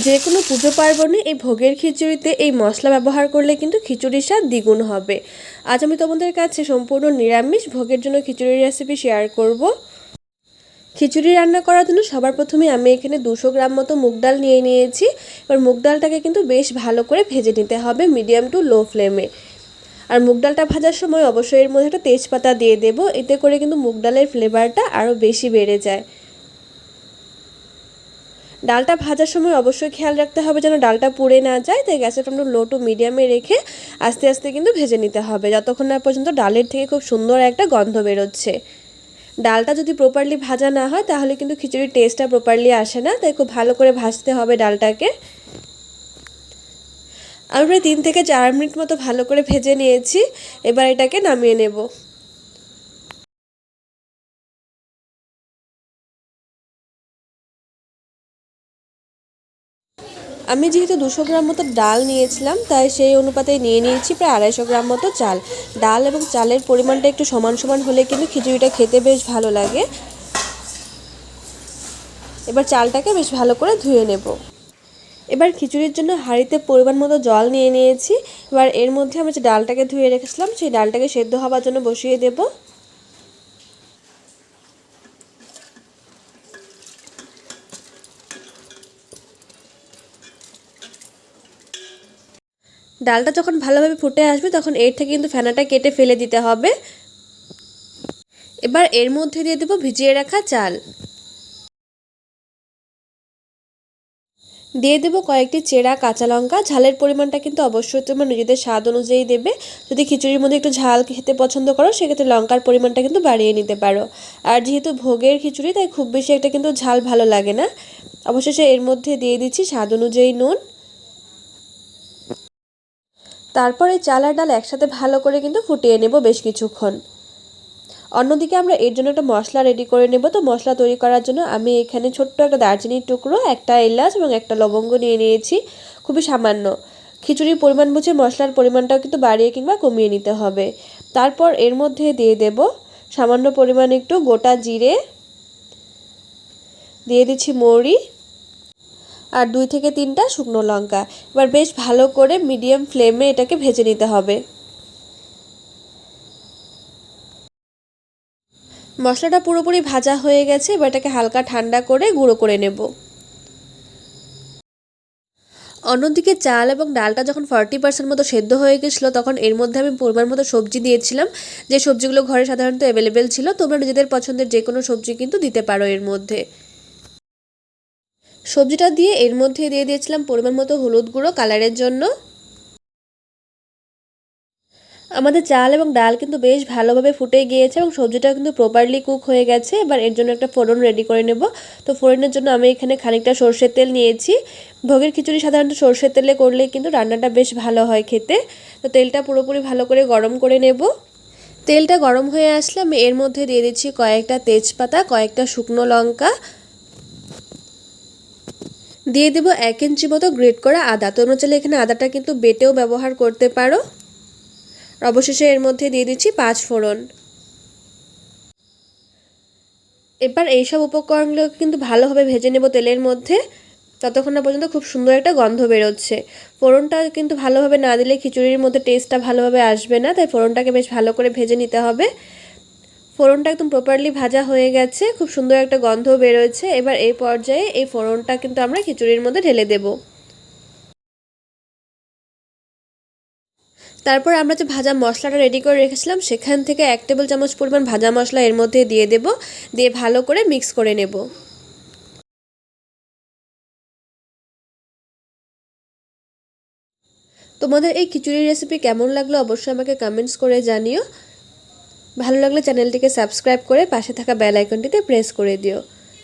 যে কোনো পুজো পার্বণে এই ভোগের খিচুড়িতে এই মশলা ব্যবহার করলে কিন্তু খিচুড়ির স্বাদ দ্বিগুণ হবে। আজ আমি তোমাদের কাছে সম্পূর্ণ নিরামিষ ভোগের জন্য খিচুড়ির রেসিপি শেয়ার করব। খিচুড়ি রান্না করার জন্য সবার প্রথমে আমি এখানে দুশো গ্রাম মতো মুগ ডাল নিয়ে নিয়েছি। এবার মুগ ডালটাকে কিন্তু বেশ ভালো করে ভেজে নিতে হবে মিডিয়াম টু লো ফ্লেমে আর মুগ ডালটা ভাজার সময় অবশ্যই এর মধ্যে একটা তেজপাতা দিয়ে দেবো। এতে করে কিন্তু মুগ ডালের ফ্লেভারটা আরও বেশি বেড়ে যায়। ডালটা ভাজার সময় অবশ্যই খেয়াল রাখতে হবে যেন ডালটা পুড়ে না যায়, তাই গ্যাসের ফ্লেমটা লো টু মিডিয়ামে রেখে আস্তে আস্তে কিন্তু ভেজে নিতে হবে। যতক্ষণ না পর্যন্ত ডালের থেকে খুব সুন্দর একটা গন্ধ বেরোচ্ছে। ডালটা যদি প্রপারলি ভাজা না হয়, তাহলে কিন্তু খিচুড়ির টেস্টটা প্রপারলি আসে না, তাই খুব ভালো করে ভাজতে হবে ডালটাকে। আমি প্রায় তিন থেকে চার মিনিট মতো ভালো করে ভেজে নিয়েছি, এবার এটাকে নামিয়ে নেব। আমি যেহেতু দুশো গ্রাম মতো ডাল নিয়েছিলাম, তাই সেই অনুপাতে নিয়ে নিয়েছি প্রায় আড়াইশো গ্রাম মতো চাল। ডাল এবং চালের পরিমাণটা একটু সমান সমান হলে কিন্তু খিচুড়িটা খেতে বেশ ভালো লাগে। এবার চালটাকে বেশ ভালো করে ধুয়ে নেব। এবার খিচুড়ির জন্য হাঁড়িতে পরিমাণ মতো জল নিয়ে নিয়েছি। এবার এর মধ্যে আমি যে ডালটাকে ধুয়ে রেখেছিলাম, সেই ডালটাকে সেদ্ধ হওয়ার জন্য বসিয়ে দেবো। ডালটা যখন ভালোভাবে ফুটে আসবে তখন এর থেকে কিন্তু ফেনাটা কেটে ফেলে দিতে হবে। এবার এর মধ্যে দিয়ে দেবো ভিজিয়ে রাখা চাল। দিয়ে দেবো কয়েকটি চেরা কাঁচা লঙ্কা। ঝালের পরিমাণটা কিন্তু অবশ্যই তোমার নিজেদের স্বাদ অনুযায়ী দেবে। যদি খিচুড়ির মধ্যে একটু ঝাল খেতে পছন্দ করো, সেক্ষেত্রে লঙ্কার পরিমাণটা কিন্তু বাড়িয়ে নিতে পারো। আর যেহেতু ভোগের খিচুড়ি, তাই খুব বেশি একটা কিন্তু ঝাল ভালো লাগে না। অবশেষে এর মধ্যে দিয়ে দিচ্ছি স্বাদ অনুযায়ী নুন। তারপর চাল আর ডাল একসাথে ভালো করে কিন্তু ফুটিয়ে নেব বেশ কিছুক্ষণ। অন্যদিকে আমরা এর জন্য একটা মশলা রেডি করে নেব। তো মশলা তৈরি করার জন্য আমি এখানে ছোট্ট একটা দারচিনির টুকরো, একটা এলাচ এবং একটা লবঙ্গ নিয়ে নিয়েছি, খুবই সামান্য। খিচুড়ির পরিমাণ বুঝে মশলার পরিমাণটাও কিন্তু বাড়িয়ে কিংবা কমিয়ে নিতে হবে। তারপর এর মধ্যে দিয়ে দেব সামান্য পরিমাণ একটু গোটা জিরে, দিয়ে দিচ্ছি মৌরি আর দুই থেকে তিনটা শুকনো লঙ্কা। এবার বেশ ভালো করে মিডিয়াম ফ্লেমে এটাকে ভেজে নিতে হবে। মশলাটা পুরোপুরি ভাজা হয়ে গেছে, এবার এটাকে হালকা ঠান্ডা করে গুঁড়ো করে নেব। অন্যদিকে চাল এবং ডালটা যখন ফর্টি পার্সেন্ট মতো সেদ্ধ হয়ে গেছিল, তখন এর মধ্যে আমি পরিমাণ মতো সবজি দিয়েছিলাম। যে সবজিগুলো ঘরে সাধারণত অ্যাভেলেবেল ছিল, তোমরা নিজেদের পছন্দের যে কোনো সবজি কিন্তু দিতে পারো এর মধ্যে। সবজিটা দিয়ে এর মধ্যে দিয়ে দিয়েছিলাম পরিমাণ মতো হলুদ গুঁড়ো কালারের জন্য। আমাদের চাল এবং ডাল কিন্তু বেশ ভালোভাবে ফুটে গিয়েছে এবং সবজিটা কিন্তু প্রপারলি কুক হয়ে গেছে। এবার এর জন্য একটা ফোড়ন রেডি করে নেব। তো ফোড়নের জন্য আমি এখানে খানিকটা সর্ষের তেল নিয়েছি। ভোগের খিচুড়ি সাধারণত সর্ষের তেলে করলে কিন্তু রান্নাটা বেশ ভালো হয় খেতে। তো তেলটা পুরোপুরি ভালো করে গরম করে নেব। তেলটা গরম হয়ে আসলে আমি এর মধ্যে দিয়ে দিচ্ছি কয়েকটা তেজপাতা, কয়েকটা শুকনো লঙ্কা দিয়ে দেবো এক ইঞ্চি মতো গ্রেট করা আদা। তোমরা চাইলে এখানে আদাটা কিন্তু বেটেও ব্যবহার করতে পারো। অবশেষে এর মধ্যে দিয়ে দিচ্ছি পাঁচ ফোড়ন। এবার এইসব উপকরণগুলো কিন্তু ভালোভাবে ভেজে নেব তেলের মধ্যে। ততক্ষণ না পর্যন্ত খুব সুন্দর একটা গন্ধ বেরোচ্ছে। ফোড়নটা কিন্তু ভালোভাবে না দিলে খিচুড়ির মধ্যে টেস্টটা ভালোভাবে আসবে না, তাই ফোড়নটাকে বেশ ভালো করে ভেজে নিতে হবে। ফোড়নটা একদম প্রপারলি ভাজা হয়ে গেছে, খুব সুন্দর একটা গন্ধ বেরোচ্ছে। এবার এই পর্যায়ে এই ফোড়নটা কিন্তু আমরা খিচুড়ির মধ্যে ঢেলে দেব। তারপর আমরা যে ভাজা মশলাটা রেডি করে রেখেছিলাম, সেখান থেকে এক টেবিল চামচ পরিমাণ ভাজা মশলা এর মধ্যে দিয়ে দেব, দিয়ে ভালো করে মিক্স করে নেব। তোমাদের এই খিচুড়ির রেসিপি কেমন লাগল অবশ্যই আমাকে কমেন্টস করে জানিও। ভালো লাগলে চ্যানেলটিকে সাবস্ক্রাইব করে পাশে থাকা বেল আইকনটিতে প্রেস করে দিও।